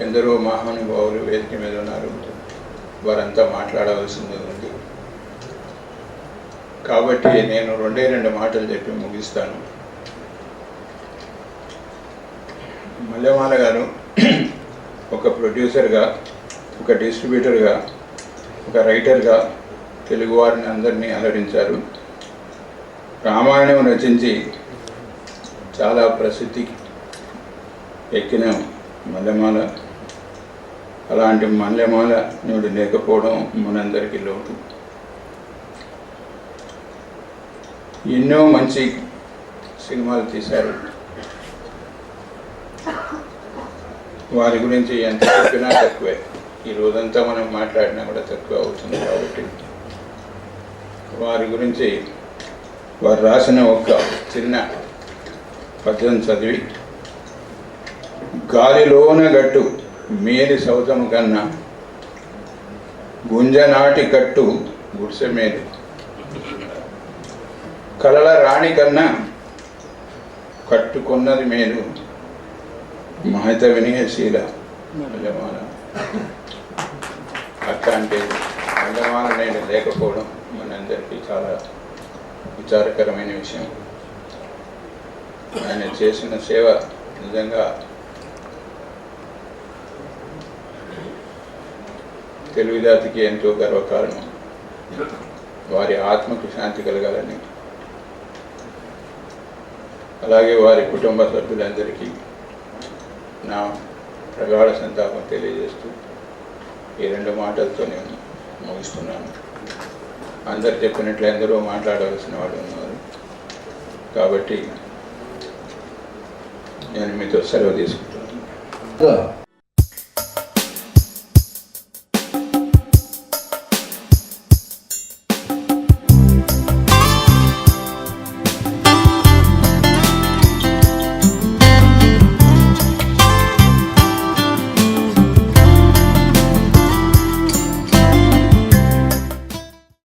ఎందరో మహానుభావులు వేదిక మీద ఉన్నారు. వారంతా మాట్లాడవలసింది ఉంది. కాబట్టి నేను రెండే రెండు మాటలు చెప్పి ముగిస్తాను. మల్లెమాల గారు ఒక ప్రొడ్యూసర్గా ఒక డిస్ట్రిబ్యూటర్గా ఒక రైటర్గా తెలుగు వారిని అందరినీ అలరించారు. రామాయణం రచించి చాలా ప్రసిద్ధి ఎక్కిన మల్లెమాల అలాంటి మల్లెమాల నేడు లేకపోవడం మనందరికీ లోటు. ఎన్నో మంచి సినిమాలు తీశారు. వారి గురించి ఎంత చెప్పినా తక్కువే. ఈ రోజంతా మనం మాట్లాడినా కూడా తక్కువ అవుతుంది కాబట్టి. వారి గురించి వారు రాసిన ఒక చిన్న పద్యం చదివి గాలిలోన గట్టు మేలి సౌతము కన్నా. గుంజనాటి కట్టు గుడిసె మేలు. కలల రాణి కన్నా కట్టుకున్నది మేలు. మహిత వినయశీల మల్లెమాల అట్లాంటి మల్లెమాల నేను లేకపోవడం మనందరికీ చాలా విచారకరమైన విషయం. ఆయన చేసిన సేవ నిజంగా తెలుగుజాతికి ఎంతో గర్వకారణం. వారి ఆత్మకు శాంతి కలగాలని. అలాగే వారి కుటుంబ సభ్యులందరికీ నా ప్రగాఢ సంతాపం తెలియజేస్తూ ఈ రెండు మాటలతో నేను ముగిస్తున్నాను. అందరు చెప్పినట్లు ఎందరో మాట్లాడవలసిన వాళ్ళు ఉన్నారు. కాబట్టి నేను మీతో సెలవు తీసుకుంటున్నాను.